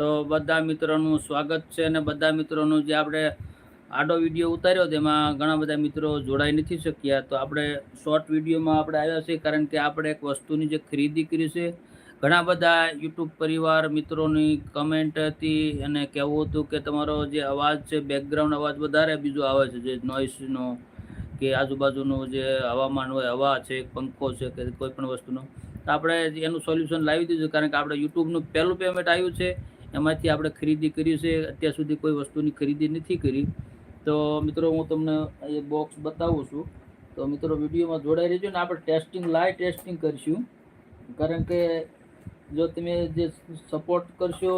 તો બધા મિત્રોનું સ્વાગત છે અને બધા મિત્રોનું જે આપણે આડો વીડિયો ઉતાર્યો તેમાં ઘણા બધા મિત્રો જોડાઈ નથી શક્યા. તો આપણે શોર્ટ વિડીયોમાં આપણે આવ્યા છીએ, કારણ કે આપણે એક વસ્તુની જે ખરીદી કરી છે, ઘણા બધા યુટ્યુબ પરિવાર મિત્રોની કમેન્ટ હતી અને કહેવું હતું કે તમારો જે અવાજ છે બેકગ્રાઉન્ડ અવાજ વધારે, બીજો આવે છે, જે નોઇસનો કે આજુબાજુનું જે હવામાન હોય, હવા છે, પંખો છે કે કોઈ પણ વસ્તુનો. તો આપણે એનું સોલ્યુશન લાવી દીધું કારણ કે આપણે યુટ્યુબનું પહેલું પેમેન્ટ આવ્યું છે એમાંથી આપણે ખરીદી કરી છે અત્યાર સુધી કોઈ વસ્તુની ખરીદી નથી કરી. તો મિત્રો, હું તમને એ બોક્સ બતાવું છું. તો મિત્રો, વિડીયોમાં જોડાઈ રહેજો ને આપણે ટેસ્ટિંગ લાઈવ ટેસ્ટિંગ કરીશું. કારણ કે જો તમે જે સપોર્ટ કરશો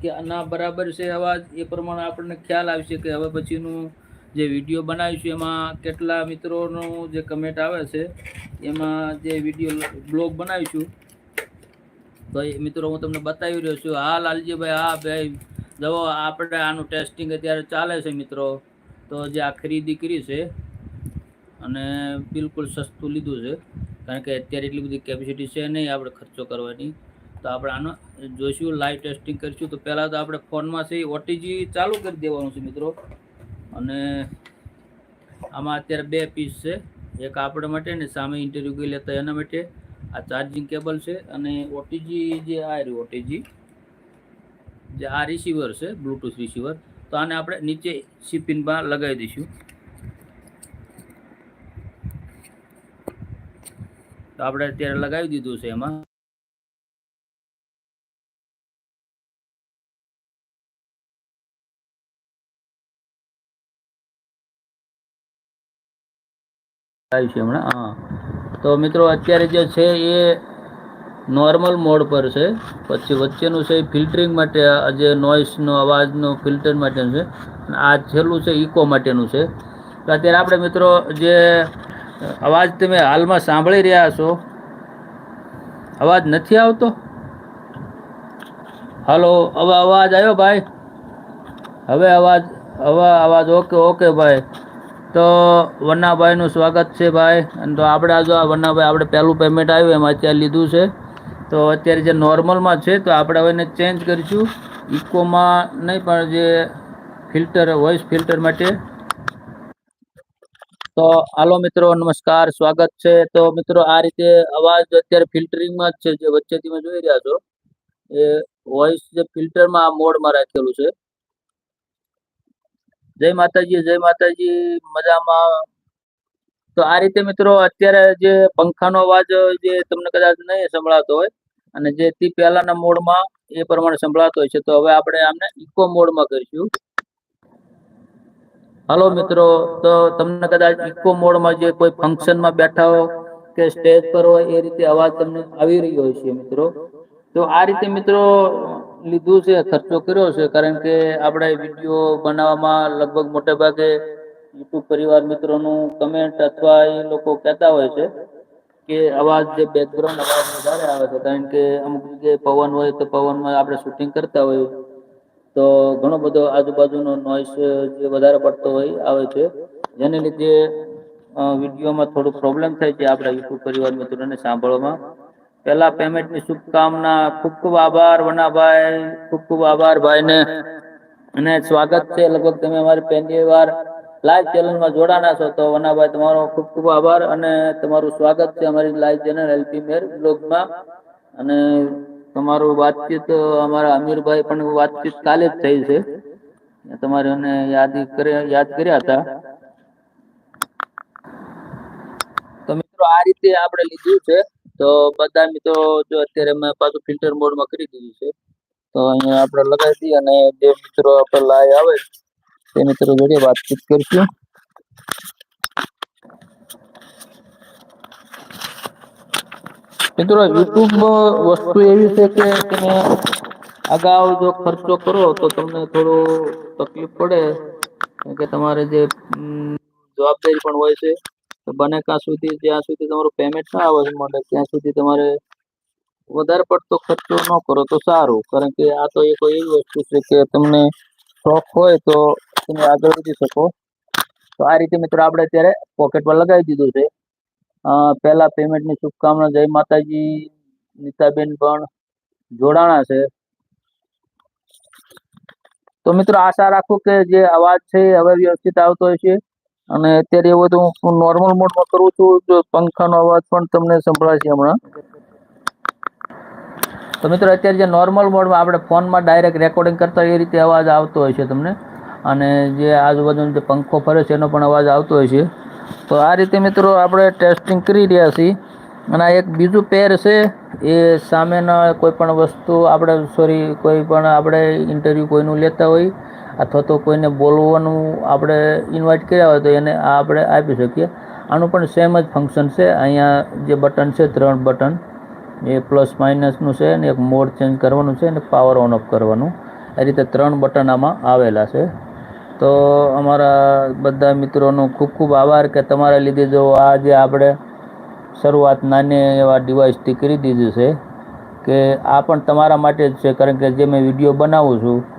કે ના બરાબર છે અવાજ, એ પ્રમાણે આપણને ખ્યાલ આવશે કે હવે પછીનું જે વીડિયો બનાવીશું, એમાં કેટલા મિત્રોનું જે કમેન્ટ આવે છે, એમાં જે વીડિયો બ્લોગ બનાવીશું તો મિત્રો, હું તમને બતાવી રહ્યો છું. હા લાલજીભાઈ હા ભાઈ જવો આપણે આનું ટેસ્ટિંગ અત્યારે ચાલે છે, મિત્રો. તો જે આ ખરીદી કરી છે અને બિલકુલ સસ્તું લીધું છે. કારણ કે અત્યારે એટલી બધી કેપેસિટી છે નહીં આપણે ખર્ચો કરવાની. તો આપણે આનો જોઈશું લાઈવ ટેસ્ટિંગ કરીશું. તો પહેલાં તો આપણે ફોનમાં છે ઓટીજી ચાલુ કરી દેવાનું છે, મિત્રો. અને આમાં અત્યારે બે પીસ છે. એક આપણા માટે ને સામે ઇન્ટરવ્યૂ લેતા એના માટે. આ ચાર્જિંગ કેબલ છે અને ઓટીજી જે આ રહ્યું ઓટીજી જે આ રિસીવર છે બ્લૂટૂથ રિસીવર તો આને આપણે નીચે સીપિનમાં લગાવી દઈશું. તો આપણે અત્યારે લગાવી દીધું છે એમાં. આવ્યું છે હમણાં, હા. તો મિત્રો અત્યારે જે છે એ નોર્મલ મોડ પર છે. પછી વચ્ચેનું છે એ ફિલ્ટરિંગ માટે જે નોઇસનો અવાજનો ફિલ્ટર માટેનું છે. આ છેલ્લું છે ઇકો માટેનું છે. તો અત્યારે આપણે મિત્રો જે અવાજ તમે હાલમાં સાંભળી રહ્યા છો, અવાજ નથી આવતો? હલો હવે અવાજ આવ્યો ભાઈ? હવે અવાજ હવે અવાજ ઓકે ઓકે ભાઈ. તો વન્નાભાઈનું સ્વાગત છે ભાઈ. અને તો આપણે આ જો આ વન્નાભાઈ આપણે પહેલું પેમેન્ટ આવ્યું, એમાં અત્યારે લીધું છે. તો અત્યારે જે નોર્મલમાં છે, તો આપણે હવે એને ચેન્જ કરીશું. ઇકોમાં નહીં, પણ જે ફિલ્ટર વોઇસ ફિલ્ટર માટે. તો હાલો મિત્રો, નમસ્કાર, સ્વાગત છે. તો મિત્રો, આ રીતે અવાજ અત્યારે ફિલ્ટરિંગમાં જ છે, જે વચ્ચેથી તમે જોઈ રહ્યા છો. એ વોઇસ જે ફિલ્ટરમાં આ મોડમાં રાખેલું છે. જય માતાજી જય માતાજી, મજામાં. તો આ રીતે મિત્રો અત્યારે જે પંખાનો અવાજ જે તમને કદાચ નહીં સંભળાતો હોય, અને જે તે પહેલાના મોડમાં એ પ્રમાણે સંભળાતો હોય છે, તો હવે આપણે આમને ઇકો મોડમાં કરીશું. હાલો મિત્રો, તો તમને કદાચ ઇકો મોડમાં જે કોઈ ફંક્શનમાં બેઠા હો કે સ્ટેજ પર હોય, એ રીતે અવાજ તમને આવી રહ્યો છે મિત્રો. તો આ રીતે મિત્રો લીધું છે, ખર્ચો કર્યો છે, કારણ કે આપણે વીડિયો બનાવવામાં લગભગ મોટે ભાગે યુટ્યુબ પરિવાર મિત્રોનું કમેન્ટ અથવા એ લોકો કહેતા હોય છે કે અવાજ જે બેકગ્રાઉન્ડ અવાજ વધારે આવે છે, કારણ કે અમુક જગ્યાએ પવન હોય તો પવનમાં આપણે શૂટિંગ કરતા હોય તો ઘણો બધો આજુબાજુનો નોઈસ જે વધારે પડતો હોય આવે છે. જેને લીધે વિડીયોમાં થોડું પ્રોબ્લેમ થાય છે આપણા યુટ્યુબ પરિવાર મિત્રોને સાંભળવામાં. પહેલા પેમેન્ટની શુભકામના ખૂબ ખૂબ આભાર વનાભાઈ ખૂબ ખૂબ આભાર ભાઈને. અને સ્વાગત છે લગભગ તમે અમારી પહેલી વાર લાઈવ ચેનલમાં જોડાના છો તો વનાભાઈ તમારો ખૂબ ખૂબ આભાર અને તમારું સ્વાગત છે અમારી લાઈવ ચેનલ એલપી મેર બ્લોગમાં. અને તમારું વાતચીત, અમારા અમીરભાઈ પણ વાતચીત કાલે જ થઈ છે. તમારે એને યાદ કર્યા યાદ કર્યા હતા. તો મિત્રો આ રીતે આપણે લીધું છે. તો બધા મિત્રો જો અત્યારે મેં પાછું ફિલ્ટર મોડમાં કરી દીધું છે, તો અહીંયા આપણે લગાવી દઈએ અને જે મિત્રો આપણે લાઈવ આવે તે મિત્રો જોડે વાતચીત કરીશું. મિત્રો યુટ્યુબ વસ્તુ એવી છે કે તમે અગાઉ જો ખર્ચો કરો તો તમને થોડો તકલીફ પડે કે તમારે જે જવાબદારી પણ હોય છે. તો બને ત્યાં સુધી, જ્યાં સુધી તમારું પેમેન્ટ ના આવે મળે ત્યાં સુધી તમારે વધારે પડતો ખર્ચો ન કરો, તો સારું. કારણ કે આ તો એક એવી વસ્તુ છે કે તમને શોખ હોય તો તમે આગળ વધી શકો. તો આ રીતે મિત્રો આપણે અત્યારે પોકેટમાં લગાવી દીધું છે. પહેલા પેમેન્ટની શુભકામના જય માતાજી, નીતાબેન પણ જોડાણા છે. તો મિત્રો આશા રાખું કે જે અવાજ છે હવે વ્યવસ્થિત આવતો હશે. અને અત્યારે એવો તો હું નોર્મલ મોડમાં કરું છું, જો પંખાનો અવાજ પણ તમને સંભળાશે હમણાં. તો મિત્રો, અત્યારે જે નોર્મલ મોડમાં આપણે ફોનમાં ડાયરેક્ટ રેકોર્ડિંગ કરતા એ રીતે અવાજ આવતો હોય છે તમને. અને જે આજુબાજુનો જે પંખો ફરે છે એનો પણ અવાજ આવતો હોય છે. તો આ રીતે મિત્રો, આપણે ટેસ્ટિંગ કરી રહ્યા છીએ. અને આ એક બીજું પેર છે, એ સામેના કોઈ પણ વસ્તુ આપણે સોરી કોઈ પણ આપણે ઇન્ટરવ્યૂ કોઈનું લેતા હોય અથવા તો કોઈને બોલવાનું આપણે ઇન્વાઇટ કર્યા હોય તો એને આ આપણે આપી શકીએ. આનું પણ સેમ જ ફંક્શન છે. અહીંયા જે બટન છે, ત્રણ બટન એ પ્લસ માઇનસનું છે અને એક મોડ ચેન્જ કરવાનું છે અને પાવર ઓન ઓફ કરવાનું. એ રીતે ત્રણ બટન આમાં આવેલા છે. તો અમારા બધા મિત્રોનો ખૂબ ખૂબ આભાર કે તમારા લીધે જો આ જે આપણે શરૂઆત નાની એવા ડિવાઇસથી કરી દીધી છે. કે આ પણ તમારા માટે જ છે. કારણ કે જે મેં વીડિયો બનાવું છું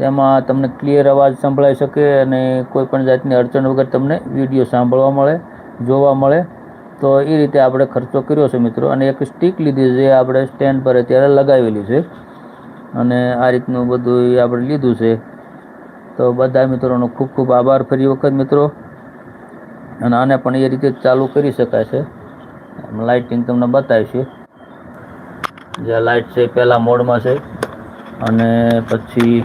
એમાં તમને ક્લિયર અવાજ સંભળાઈ શકે અને કોઈ પણ જાતની અડચણ વગર તમને વીડિયો સાંભળવા મળે, જોવા મળે. તો એ રીતે આપણે ખર્ચો કર્યો છે મિત્રો અને એક સ્ટીક લીધી છે આપણે સ્ટેન્ડ પર અત્યારે લગાવેલી છે. અને આ રીતનું બધું આપણે લીધું છે. તો બધા મિત્રોનો ખૂબ ખૂબ આભાર ફરી વખત મિત્રો. અને આને પણ એ રીતે ચાલુ કરી શકાય છે. લાઇટિંગ તમને બતાવીશું જે લાઇટ છે પહેલાં મોડમાં છે. અને પછી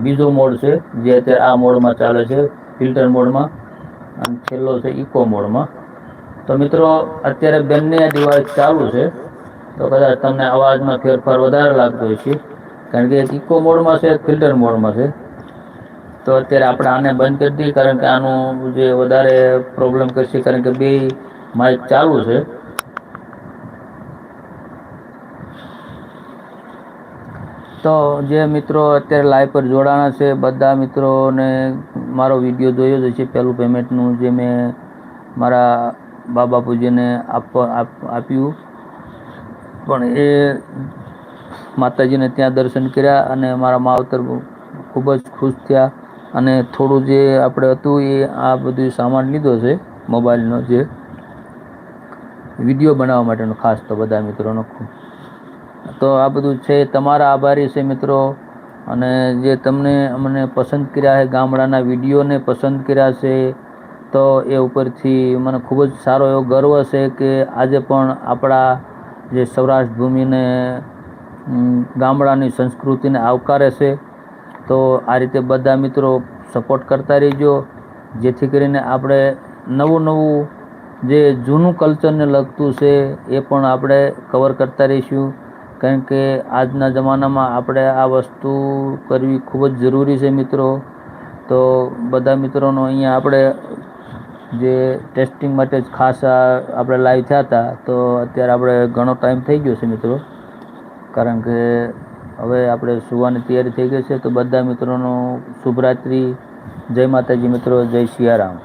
બીજો મોડ છે, જે અત્યારે આ મોડમાં ચાલે છે ફિલ્ટર મોડમાં. અને છેલ્લો છે ઇકો મોડમાં. તો મિત્રો, અત્યારે બંને ડિવાઇસ ચાલુ છે. તો કદાચ તમને અવાજમાં ફેરફાર વધારે લાગતો હોય છે કારણ કે એક ઇકો મોડમાં છે ફિલ્ટર મોડમાં છે. તો અત્યારે આપણે આને બંધ કરી દઈએ, કારણ કે આનું જે વધારે પ્રોબ્લેમ કરશે, કારણ કે બે માઇક ચાલુ છે. તો જે મિત્રો અત્યારે લાઈવ પર જોડાણા છે, બધા મિત્રોને મારો વીડિયો જોયો જ છે પહેલું પેમેન્ટનું જે મેં મારા બા બાપુજીને આપ્યું. પણ એ માતાજીને ત્યાં દર્શન કર્યા અને મારા માવતર ખૂબ જ ખુશ થયા. અને થોડું જે આપણે હતું એ આ બધું સામાન લીધો છે મોબાઈલનો જે વીડિયો બનાવવા માટેનો ખાસ તો બધા મિત્રોનો ખૂબ તો આ બધું છે. તમારા આભારી છે મિત્રો. અને જે તમને અમને પસંદ કર્યા છે, ગામડાના વિડીયોને પસંદ કર્યા છે, તો એ ઉપરથી મને ખૂબ જ સારો એવો ગર્વ છે કે આજે પણ આપણા જે સૌરાષ્ટ્ર ભૂમિને ગામડાની સંસ્કૃતિને આવકારે છે. તો આ રીતે બધા મિત્રો સપોર્ટ કરતા રહીજો. જેથી કરીને આપણે નવું નવું જે જૂનું કલ્ચરને લગતું છે, એ પણ આપણે કવર કરતા રહીશું. કારણ કે આજના જમાનામાં આપણે આ વસ્તુ કરવી ખૂબ જ જરૂરી છે મિત્રો. તો બધા મિત્રોનો અહીંયા આપણે જે ટેસ્ટિંગ માટે જ ખાસ આપણે લાઈવ થયા હતા, તો અત્યારે આપણે ઘણો ટાઈમ થઈ ગયો છે મિત્રો. કારણ કે હવે આપણે સુવાની તૈયારી થઈ ગઈ છે, તો બધા મિત્રોનો શુભરાત્રિ. જય માતાજી મિત્રો, જય સિયારામ